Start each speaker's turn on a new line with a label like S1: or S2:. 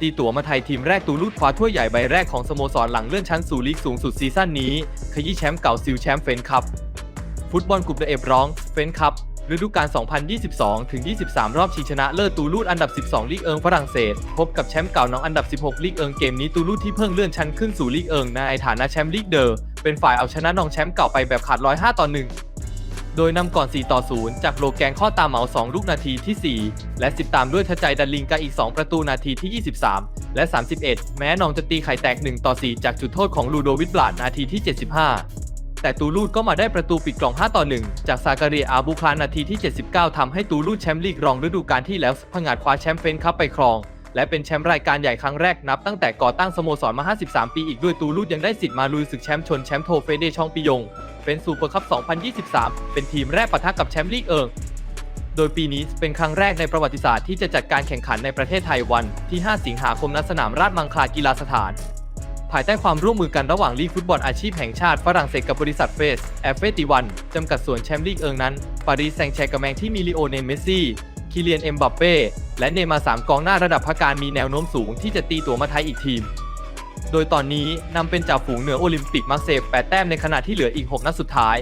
S1: ตีตั๋วมาไทยทีมแรกตูลูดคว้าถ้วยใหญ่ใบแรกของสโมสรหลังเลื่อนชั้นสู่ลีกสูงสุดซีซั่นนี้ ขยี้แชมป์เก่าซิลแชมป์เฟนคัพฟุตบอลกลุ่มเอฟร้องเฟนคัพฤดูกาล 2022 ถึง 23 รอบชิงชนะเลิศตูลูดอันดับ 12 ลีกเอิงฝรั่งเศส พบกับแชมป์เก่าน้องอันดับ 16 ลีกเอิงเกมนี้ตูลูดที่เพิ่งเลื่อนชั้นขึ้นสู่ลีกเอิงในฐานะแชมป์ลีกเดอร์เป็นฝ่ายเอาชนะน้องแชมป์เก่าไปแบบขาด105ต่อ1 โดยนำก่อน 4 ต่อ 0 จากโลแกงข้อตามเหมา 2 ลูกนาทีที่ 4 และ 10 ตามด้วยทัชใจดันลิงกาอีก 2 ประตูนาทีที่ 23 และ 31 แม้น้องจะตีไข่แตก 1 ต่อ 4 จากจุดโทษของลูโดวิดบลาดนาทีที่ 75 แต่ตูลูดก็มาได้ประตูปิดกล่อง 5 ต่อ 1 จากซาการีอาบูคลานนาทีที่ 79ทำให้ตูลูดแชมป์ลีกรองฤดูกาลที่แล้วผงาดคว้าแชมป์เฟนคัพไปครอง และเป็นแชมป์รายการใหญ่ครั้งแรกนับตั้งแต่ก่อตั้งสโมสรมา 53 ปีอีกด้วยตูลูดยังได้สิทธิ์มาลุยศึกแชมป์ชนแชมป์โทเฟเดชองปิยง เป็นซูเปอร์คัพ 2023 เป็นทีมแรกปะทะกับแชมป์ลีกเอิงโดยปีนี้เป็นครั้งแรกในประวัติศาสตร์ที่จะจัดการแข่งขันในประเทศไทยวันที่ 5 สิงหาคมณสนามราชมังคลากีฬาสถาน ภายใต้ความร่วมมือกันระหว่างลีกฟุตบอลอาชีพแห่งชาติฝรั่งเศสกับบริษัทเฟสแอฟเฟติวันจำกัดส่วนแชมป์ลีกเอิงนั้น ปารีสแซงต์แชร์กแมงที่มีลิโอเนลเมสซี่ คิเลียนเอ็มบัปเป้และเนมาสามกองหน้าระดับพักการมีแนวโน้มสูงที่จะตีตัวมาไทยอีกทีม โดยตอนนี้นำเป็นจ่าฝูงเหนือโอลิมปิกมาเซยแปดแต้มในขณะที่เหลืออีก 6 นัดสุดท้าย